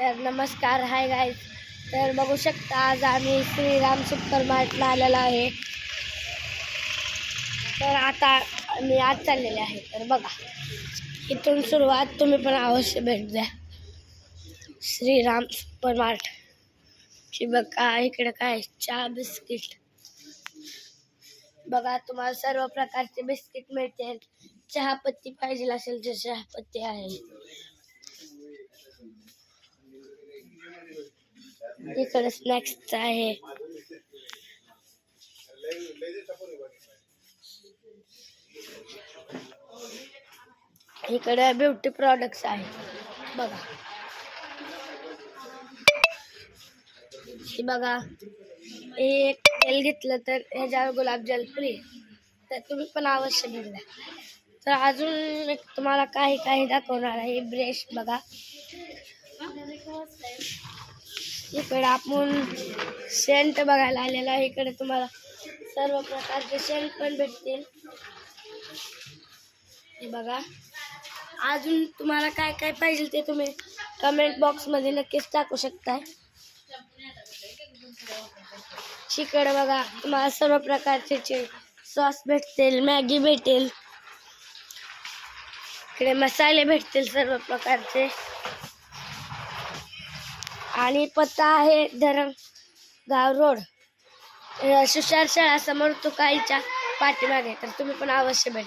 तर नमस्कार hi guys तर बघू शकता आज आम्ही श्रीराम सुपर मार्टला आलेलो आहे. तर आता मी आज चाललेले आहे. तर बघा इथून सुरुवात तुम्ही पण अवश्य भेट द्या. श्रीराम सुपर मार्ट ची बघा इकडे काय चहा बिस्किट. बघा तुम्हाला सर्व प्रकारचे बिस्किट मिळतील. चहापत्ती पाहिजे असेल तर चहापत्ती आहे. इकडे स्नॅक्स आहे. इकडे ब्युटी प्रॉडक्ट्स आहे. बघा. हे बघा. हे एक तेल घेतलं तर ह्याच्यावर गुलाबजल फ्री तर तुम्ही पण अवश्य भेट द्या तर अजून तुम्हाला काही काही दाखवणार आहे. ब्रश बघा. इकडे आपण सेंट बघायला आलेला आहे. इकडे तुम्हाला सर्व प्रकारचे सेंट पण भेटतील. हे बघा. अजून तुम्हाला काय काय पाहिजे ते तुम्ही कमेंट बॉक्समध्ये नक्कीच टाकू शकताय. शिकडं बघा तुम्हाला सर्व प्रकारचे सॉस भेटतील मॅगी भेटेल इकडे मसाले भेटतील सर्व प्रकारचे. आणि पत्ता आहे धरण गाव रोड. सुशार शाळा समोर तुकाईच्या पाठीमागे. तर तुम्ही पण अवश्य भेट